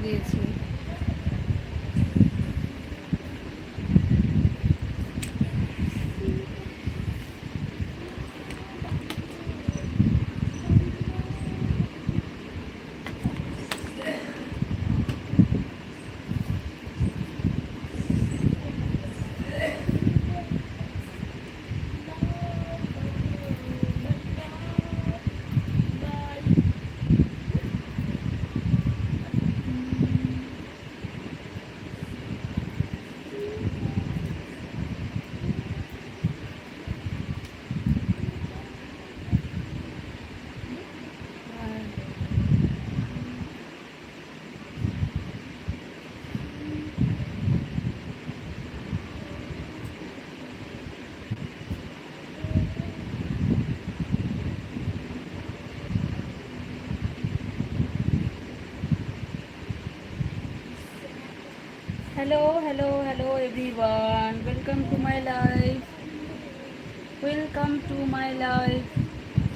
দিয়ে দিয়েছি আর hello hello everyone welcome to my life welcome to my life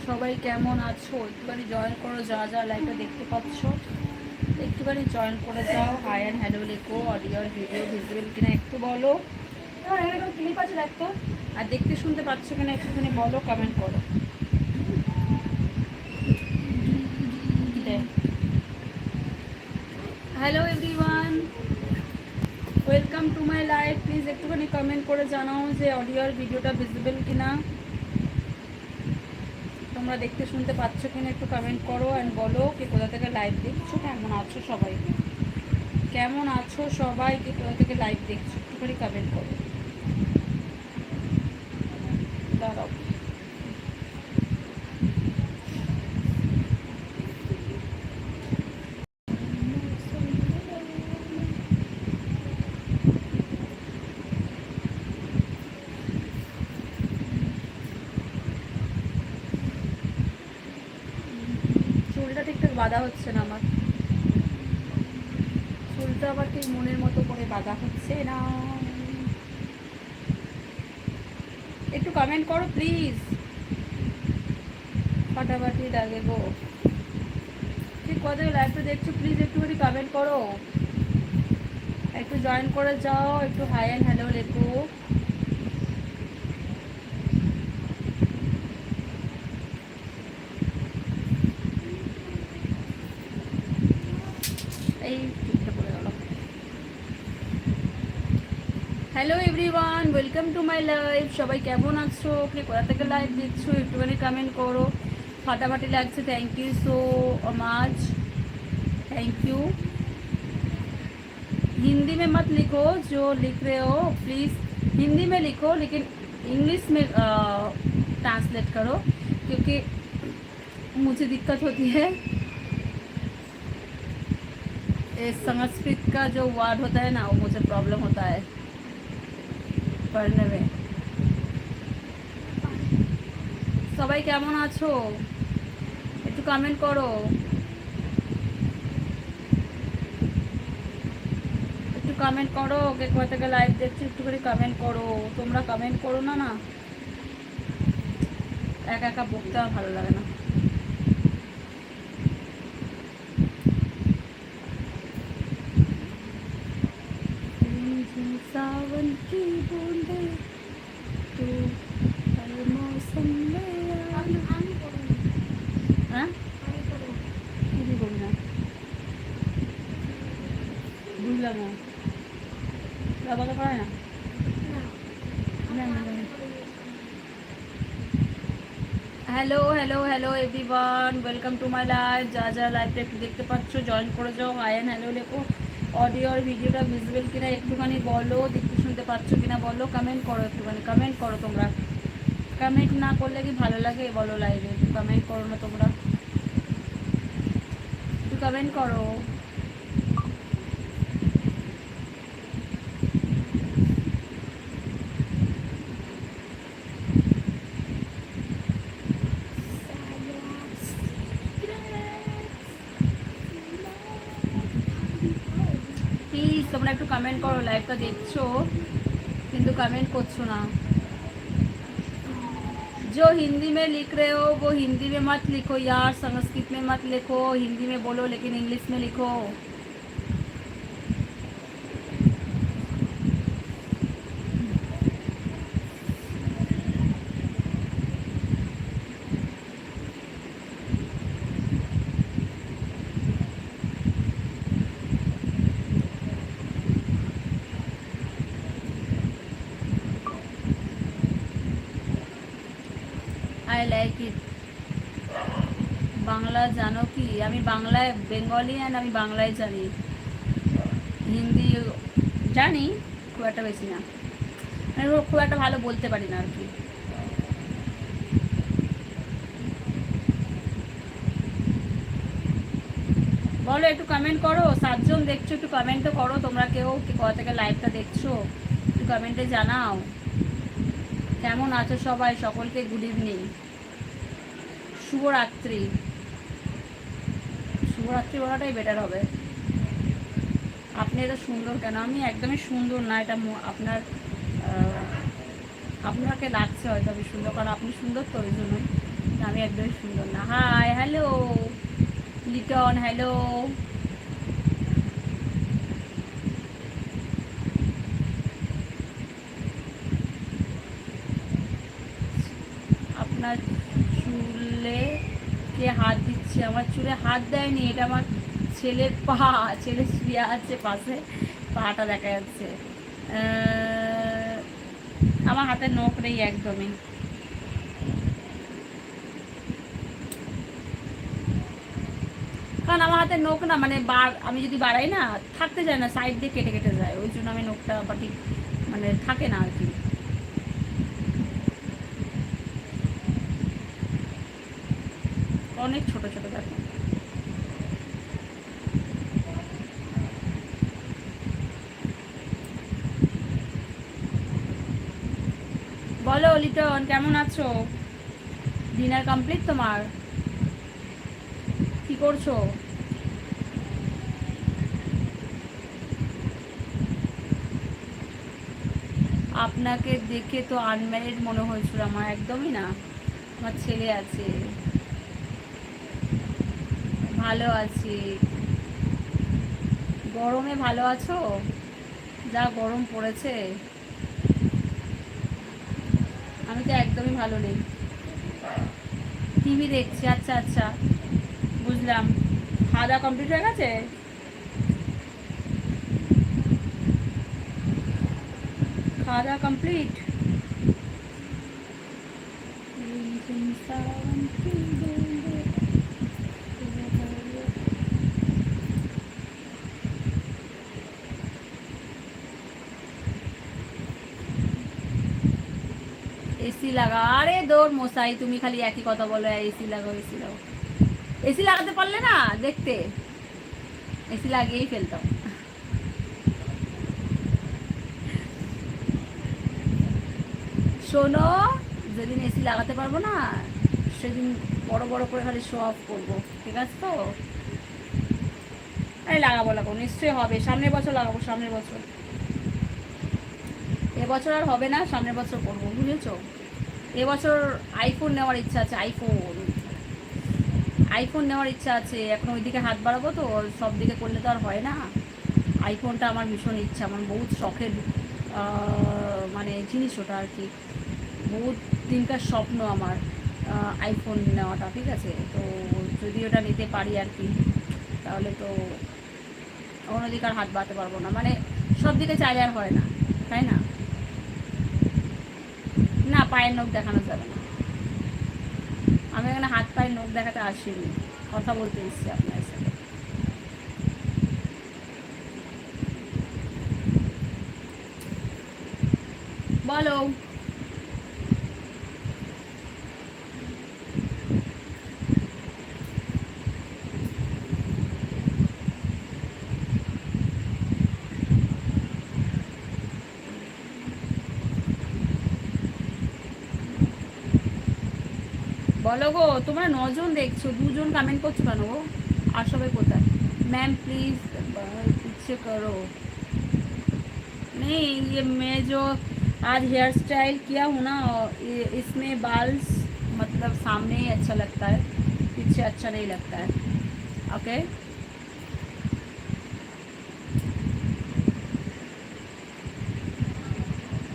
সবাই কেমন আছো? একটুখানি জয়েন করো, যা যা লাইফে দেখতে পাচ্ছ। একটুখানি জয়েন করে যাও। হাই অ্যান্ড হ্যালো লেখো অডিও ভিডিও ভিজিবল কিনা একটু বলো। ক্লিপ আছে দেখতো আর দেখতে শুনতে পাচ্ছ কিনা একটুখানি বলো কমেন্ট করো। Hello everyone welcome to my life. Please একটুখানি কমেন্ট করে জানাও যে অডিও আর ভিডিওটা ভিজিবল কিনা। তোমরা দেখতে শুনতে পাচ্ছ কিনা একটু কমেন্ট করো অ্যান্ড বলো কে কোথা থেকে লাইভ দেখছ, কেমন আছো সবাইকে কেমন আছো সবাই? কে কোথা থেকে লাইভ দেখছ? একটুখানি কমেন্ট করো দাঁড়াও চুলটা ঠিকঠাক বাঁধা হচ্ছে না আমার চুলটা আবার ঠিক মনের মতো হচ্ছে না। একটু কমেন্ট করো প্লিজ ফাটাফাটি লাগে গো ঠিক কত লাইভটা দেখছ প্লিজ একটুখানি কমেন্ট করো। একটু জয়েন করে যাও, একটু হাই অ্যান্ড হ্যালো লেখো। hello everyone welcome to my life সবাই কেমন আছো কে কোথা থেকে লাইভ দিচ্ছ একটুখানি কমেন্ট করো ফাটাফাটি লাগছে thank you so much thank you Hindi में मत लिखो जो लिख रहे हो प्लीज़ हिंदी में लिखो लेकिन इंग्लिश में ट्रांसलेट करो क्योंकि मुझे दिक्कत होती है ये संस्कृत का जो वर्ड होता है ना वो मुझे प्रॉब्लम होता है করে নেবে সবাই কেমন আছো? একটু কমেন্ট করো। একটু কমেন্ট করো, কে কোথা থেকে লাইভ দেখছি, একটু করে কমেন্ট করো। তোমরা কমেন্ট করো না না? একা একা বকতে ভালো লাগে না। পারে না hello hello hello everyone welcome to my live যা যা লাইভটা একটু দেখতে পাচ্ছ জয়েন করে যাও হাই হ্যালো লেখো। অডিও আর ভিডিওটা ভিজুয়াল কিনা একটুখানি বলো, দেখতে শুনতে পাচ্ছ কিনা বলো কমেন্ট করো একটুখানি কমেন্ট করো তোমরা। কমেন্ট না করলে কি ভালো লাগে বলো লাইভে একটু কমেন্ট করো না তোমরা। কমেন্ট করো প্লিজ তোমরা একটু কমেন্ট করো লাইভটা দেখছ কিন্তু কমেন্ট করছ না जो हिंदी में लिख रहे हो वो हिंदी में मत लिखो यार संस्कृत में मत लिखो हिंदी में बोलो लेकिन इंग्लिश में लिखो আই লাইক ইট বাংলা জানো কি? আমি বাংলায় বেঙ্গলি অ্যান্ড আমি বাংলায় জানি। হিন্দি জানি, খুব একটা বেশি না। মানে খুব একটা ভালো বলতে পারি না আর কি। বলো, একটু কমেন্ট করো। সাতজন দেখছ, একটু কমেন্ট তো করো। তোমরা কেউ কোথা থেকে লাইভটা দেখছ? একটু কমেন্টে জানাও। কেমন আছো সবাই? সকলকে গুড ইভিনিং শুভরাত্রি। শুভরাত্রি বলাটাই বেটার হবে। আপনি এটা সুন্দর কেন? আমি একদমই সুন্দর না, এটা আপনার আপনাকে লাগছে হয়তো আমি সুন্দর, কারণ আপনি সুন্দর তো ওই জন্যই। আমি একদমই সুন্দর না। হাই হ্যালো লিটন হ্যালো আপনার চুলে কে হাত দিচ্ছে, আমার চুলে হাত দেয়নি, এটা আমার ছেলের পা, ছেলে শুয়ে আছে পাশে, পাটা দেখা যাচ্ছে। আমার হাতে নখ নেই একদমই। কারণ আমার হাতে নখ না মানে আমি যদি বাড়াই না, থাকতে যায় না, সাইড দিয়ে কেটে কেটে যায়, ওই জন্য আমি নখটা বা ঠিক মানে থাকে না আর কি। অনেক ছোট ছোট দেখো। বলো, লিটন, কেমন আছো? ডিনার কমপ্লিট তোমার? কি করছ? আপনাকে দেখে তো আনম্যারিড মনে হয়েছিল আমার, একদমই না। আমার ছেলে আছে। ভালো আছি। গরমে ভালো আছো? যা গরম পড়েছে। আমি তো একদমই ভালো নেই। টিভি দেখছি আচ্ছা আচ্ছা বুঝলাম। খাওয়া দাওয়া কমপ্লিট হয়ে গেছে? খাওয়া দাওয়া কমপ্লিট এসি লাগা আরে দৌড় মশাই, তুমি খালি একই কথা বলো এসি লাগাও এসি লাগাও। এসি লাগাতে পারলে না, দেখতে। এসি লাগিয়েই ফেলতাম। শোনো, যেদিন এসি লাগাতে পারব না, সেদিন বড় বড় করে খালি শো অফ করব, ঠিক আছে তো? আরে লাগাবো লাগাবো, নিশ্চয়ই হবে। সামনের বছর লাগাবো, সামনের বছর। এবছর আর হবে না, সামনের বছর করব, বুঝেছ? এবছর আইফোন নেওয়ার ইচ্ছা আছে আইফোন আইফোন নেওয়ার ইচ্ছা আছে, এখন ওইদিকে হাত বাড়াবো তো, সব দিকে করলে তো আর হয় না। আইফোনটা আমার ভীষণ ইচ্ছা, আমার বহুত শখের মানে জিনিস ওটা আর কি। বহুত দিনকার স্বপ্ন আমার আইফোন নেওয়াটা, ঠিক আছে? তো যদি ওটা নিতে পারি আর কি, তাহলে তো অন্যদিকে আর হাত বাড়াতে পারব না। মানে সব দিকে চাইলে আর হয় না, তাই না? না, পায়ের নখ দেখানো যাবে না। আমি এখানে হাত, পায়ের নখ দেখাতে আসিনি। কথা বলতে এসেছি আপনার সাথে। বলো। বলো গো তোমরা নজন দেখছো দুজন কমেন্ট করছো কেন গো আর সবাই কোথায় मैम प्लीज पीछे करो नहीं ये मैं जो आज हेयर स्टाइल किया हूँ ना इसमें बाल मतलब सामने ही अच्छा लगता है पीछे अच्छा नहीं लगता है ओके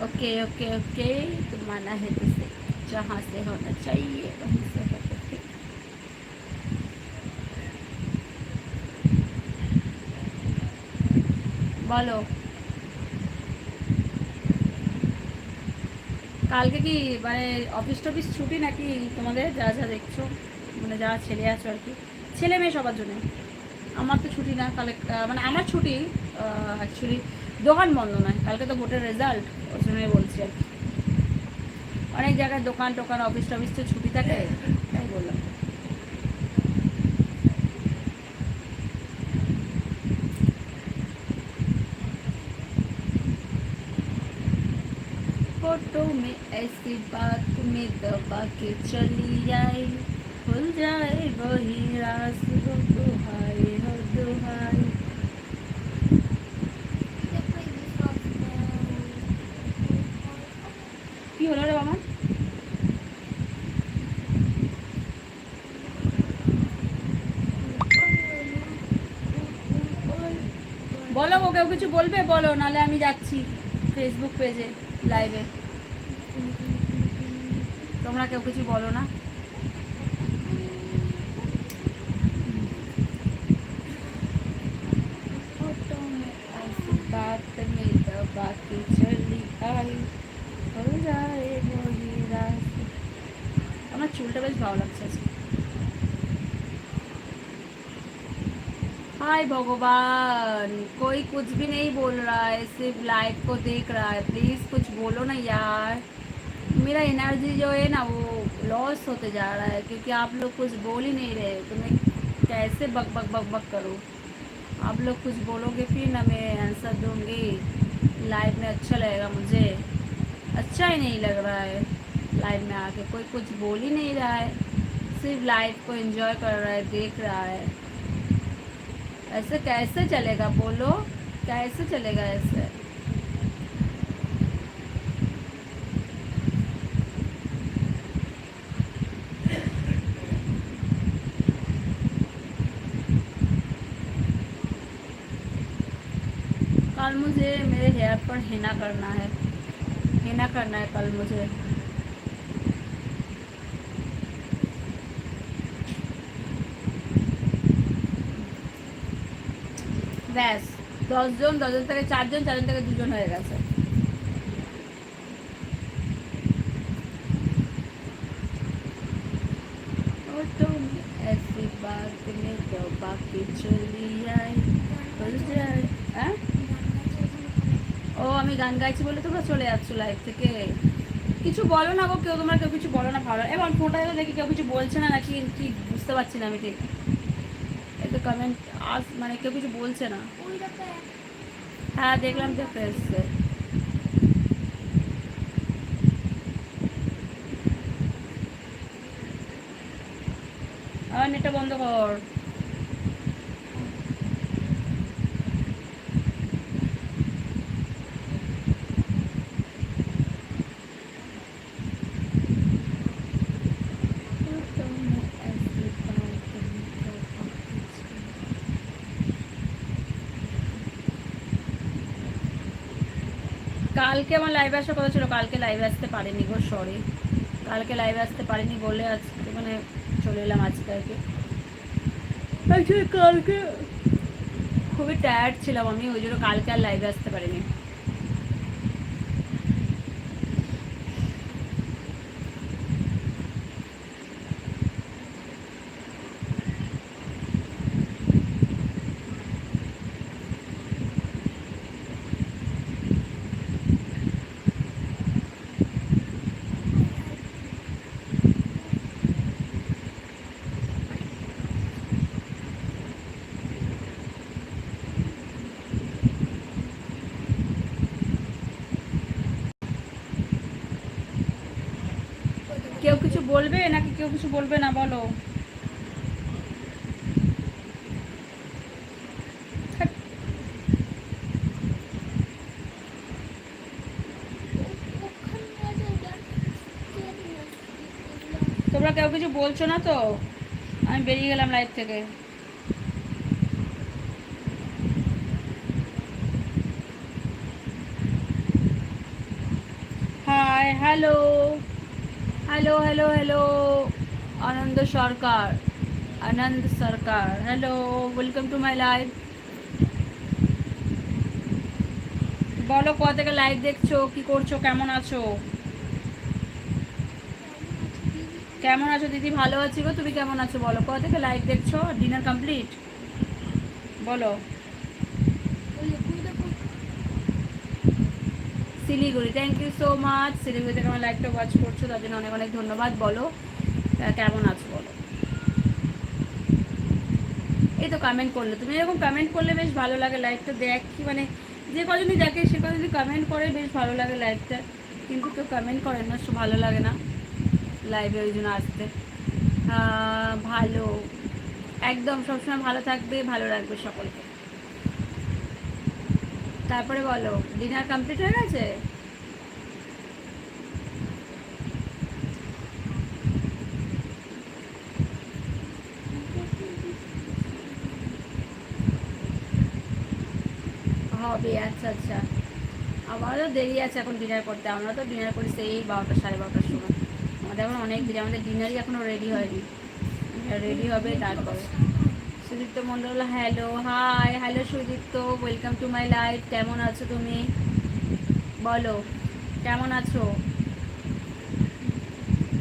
ओके ओके ओके तो माना है तो जहाँ से होना चाहिए वहीं से होता ठीक বলো কালকে কি মানে অফিস টফিস ছুটি নাকি তোমাদের যা যা দেখছো মানে যারা ছেলে আছো আর কি ছেলে মেয়ে সবার জন্য আমার তো ছুটি না কালে মানে আমার ছুটি অ্যাকচুয়ালি দোকান বন্ধ নয় কালকে তো ভোটের রেজাল্ট ওর জন্যই বলছি আর কি অনেক জায়গায় দোকান টোকান অফিস টফিস তো ছুটি থাকে তাই বললাম फोटो में ऐसी बात में दबा के चली आई खुल जाए वही रास কেউ কিছু বলবে বলো নালে আমি যাচ্ছি ফেসবুক পেজে লাইভে তোমরা কেউ কিছু বলো না बात में दबा के चली आई हो जाए वही रात আমার চুলটা বেশ ভালো লাগছে আজকে हाय भगवान। कोई कुछ भी नहीं बोल रहा है, सिर्फ़ लाइव को देख रहा है। प्लीज़ कुछ बोलो ना यार। मेरा एनर्जी जो है ना, वो लॉस होते जा रहा है, क्योंकि आप लोग कुछ बोल ही नहीं रहे। तो मैं कैसे बक बक बक बक करूँ? आप लोग कुछ बोलोगे फिर ना मैं आंसर दूँगी। लाइफ में अच्छा लगेगा मुझे। अच्छा ही नहीं लग रहा है लाइफ में आके। कोई कुछ बोल ही नहीं रहा है। सिर्फ़ लाइफ को एंजॉय कर रहा है, देख रहा है। ऐसे कैसे चलेगा, बोलो? कैसे चलेगा ऐसे? कल मुझे मेरे हेयर पर हिना करना है। हिना करना है कल मुझे। ব্যাস দশজন দশজন থেকে চারজন চারজন থেকে দুজন হয়ে গেছে ओ तुम ऐसी बात में तो बाकी चली आई हो जाए হ্যাঁ ও আমি গান গাইছি বলে তোমরা চলে যাচ্ছ লাইভ থেকে কিছু বলো না গো কেউ তোমরা কেউ কিছু বলো না ভালো এবার ফোনটা দেখি কেউ কিছু বলছে না নাকি কি বুঝতে পারছি না আমি ঠিক একটু কমেন্ট আস মানে কেউ কিছু বলছে না। হ্যাঁ দেখলাম দেখতে এসছে আমার নেটটা বন্ধ কর। কালকে আমার লাইভে আসার কথা ছিল, কালকে লাইভে আসতে পারিনি গো সরি কালকে লাইভে আসতে পারিনি বলে আজকে মানে চলে এলাম আজকে আর কি। কালকে। খুবই টায়ার্ড ছিলাম আমি, ওই জন্য কালকে আর লাইভে আসতে পারিনি কেউ কিছু বলবে নাকি কেউ কিছু বলবে না বলো? তোমরা কেউ কিছু বলছো না তো? আমি বেরিয়ে গেলাম লাইভ থেকে। Hi hello hello hello hello Anand Sarkar Anand Sarkar hello welcome to my live বলো, কোথা থেকে লাইভ দেখছ? কি করছ? কেমন আছো? কেমন আছো দিদি? ভালো আছি গো। তুমি কেমন আছো বলো? কোথা থেকে লাইভ দেখছ? ডিনার কমপ্লিট বলো। Siliguri thank you so much Siliguri থেকে আমার লাইভটা ওয়াচ করছ, তার জন্য অনেক অনেক ধন্যবাদ। বলো কেমন আছো বলো? এই তো কমেন্ট করলে। তুমি এরকম কমেন্ট করলে বেশ ভালো লাগে লাইভটা দেখি মানে যে কজনই দেখে, সে কজনই কমেন্ট করে, বেশ ভালো লাগে লাইভটা কিন্তু কেউ কমেন্ট করে না, সো ভালো লাগে না লাইভে ওই জন্য আসতে। ভালো। একদম, সবসময় ভালো থাকবে, ভালো রাখবে সকলকে। তারপরে বলো ডিনার কমপ্লিট হয়ে গেছে? হবে আচ্ছা আচ্ছা। আমারও দেরি আছে এখন ডিনার করতে। আমরা তো ডিনার করি সেই বারোটা, সাড়ে বারোটার সময়। আমাদের এখন অনেক দেরি, আমাদের ডিনারই এখনও রেডি হয়নি। রেডি হবে তারপরে। Sudipta Mondal hello hi hello Sudipta welcome to my life কেমন আছো তুমি? বলো, কেমন আছো?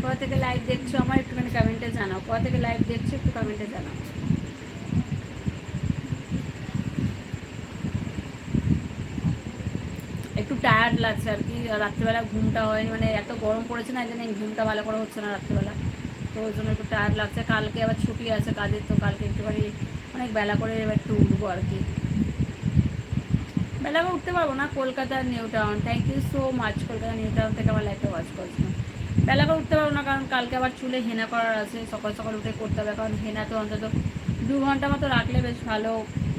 কোথা থেকে লাইভ দেখছ? আমার একটুখানি কমেন্টে জানাও। কোথা থেকে লাইভ দেখছ? একটু কমেন্টে জানাও। একটু টায়ার্ড লাগছে আর কি। রাত্রিবেলা ঘুমটা হয়নি মানে এত গরম পড়েছে না, এই জন্য ঘুমটা ভালো করে হচ্ছে না রাত্রিবেলা। তো ওই জন্য একটু টায়ার্ড লাগছে। কালকে আবার ছুটি আছে কাজের, তো কালকে একটুখানি অনেক বেলা করে এবার একটু উঠবো আর কি। বেলা করে উঠতে পারব না, কলকাতার new town thank you so much Kolkata new town থেকে আমার লাইফে ওয়াচ করছি। বেলা করে উঠতে পারব না, কারণ কালকে আবার চুলে হেনা করার আছে, সকাল সকাল উঠে করতে হবে, কারণ হেনা তো অন্তত দু ঘণ্টা মতো রাখলে বেশ ভালো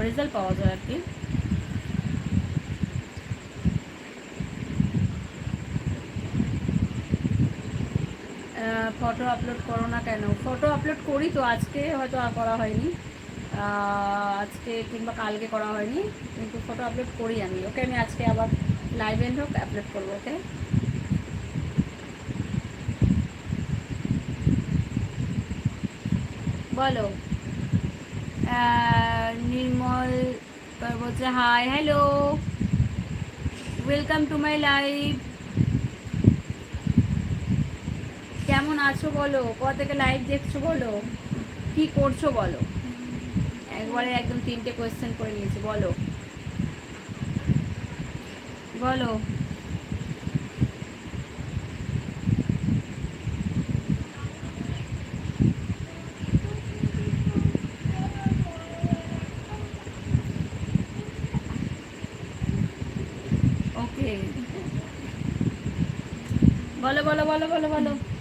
রেজাল্ট পাওয়া যায় আর কি। ফটো আপলোড করো না কেন? ফটো আপলোড করি তো, আজকে হয়তো আর করা হয়নি। আজকে কিংবা কালকে করা হয়নি, কিন্তু ফটো আপলোড করি আমি। ওকে, আমি আজকে আবার লাইভ এন্ড হোক আপলোড করব, ওকে? বলো। নির্মল বলছে hi hello welcome to my live কেমন আছো বলো? কোথা থেকে লাইভ দেখছ বলো? কি করছ বলো? একবারে একদম তিনটে কোয়েশ্চেন করে নিয়েছি, বলো। বলো। বলো বলো বলো বলো বলো।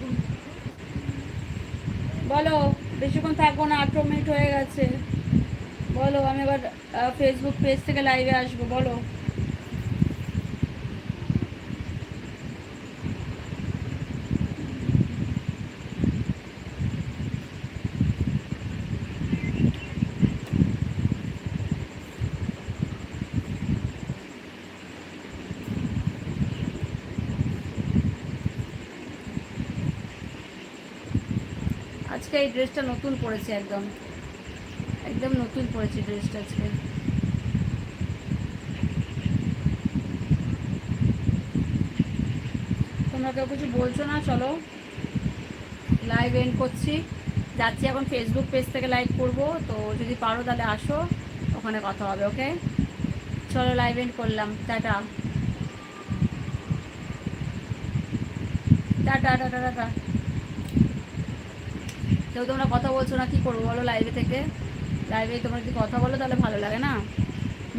বলো, বেশিক্ষণ থাকব না, আঠেরো মিনিট হয়ে গেছে। বলো, আমি এবার ফেসবুক পেজ থেকে লাইভে আসব, বলো। আজকে এই ড্রেসটা নতুন পরেছে একদম। একদম নতুন পরেছে ড্রেসটা আজকে। তোমরা কেউ কিছু বলছো না? চলো। লাইভ এন্ড করছি। যাচ্ছি এখন ফেসবুক পেজ থেকে লাইভ করব। তো যদি পারো তাহলে আসো। ওখানে কথা হবে, ওকে? চলো লাইভ এন্ড করলাম। টাটা। Tata tata tata. কেউ তোমরা কথা বলছো না, কি করব বলো লাইভে থেকে? লাইভে তোমরা যদি কথা বলো তাহলে ভালো লাগে না?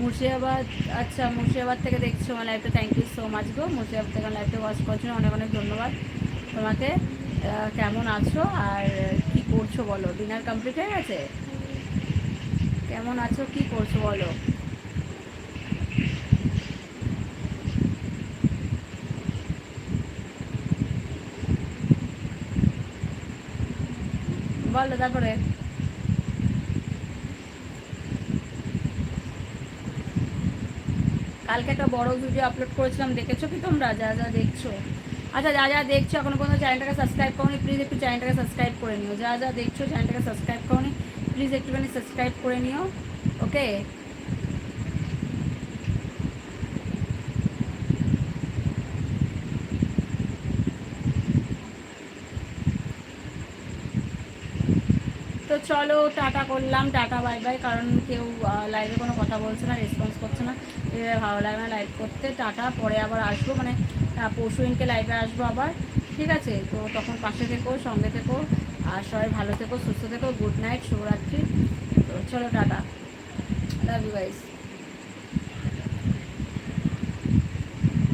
মুর্শিদাবাদ আচ্ছা মুর্শিদাবাদ থেকে দেখছ আমার লাইভটা থ্যাংক ইউ সো মাচ গো। মুর্শিদাবাদ থেকে লাইভটা ওয়াচ করছ, অনেক অনেক ধন্যবাদ। তোমাকে কেমন আছো আর কি করছ বলো? ডিনার কমপ্লিট হয়ে গেছে? কেমন আছো, কি করছ বলো? বলো তারপরে। কালকে একটা বড় ভিডিও আপলোড করেছিলাম, দেখেছ কি তোমরা? যা যা দেখছ। আচ্ছা যা যা দেখছ, এখন পর্যন্ত চ্যানেলটাকে সাবস্ক্রাইব করনি প্লিজ একটু চ্যানেলটাকে সাবস্ক্রাইব করে নিও। যা যা দেখছ চ্যানেলটাকে সাবস্ক্রাইব করনি প্লিজ একটুখানি সাবস্ক্রাইব করে নিও ওকে চলো, টাটা করলাম, টাটা বাই বাই কারণ কেউ লাইভে কোনো কথা বলছে না রেসপন্স করছে না। ভালো লাগে না লাইভ করতে। টাটা, পরে আবার আসব মানে পরশু দিনকে লাইভে আসব আবার। ঠিক আছে? তো তখন পাশে থেকো, সঙ্গে থেকো, আর সবাই ভালো থেকো, সুস্থ থেকো গুড নাইট শুভরাত্রি। তো চলো, টাটা। Love you guys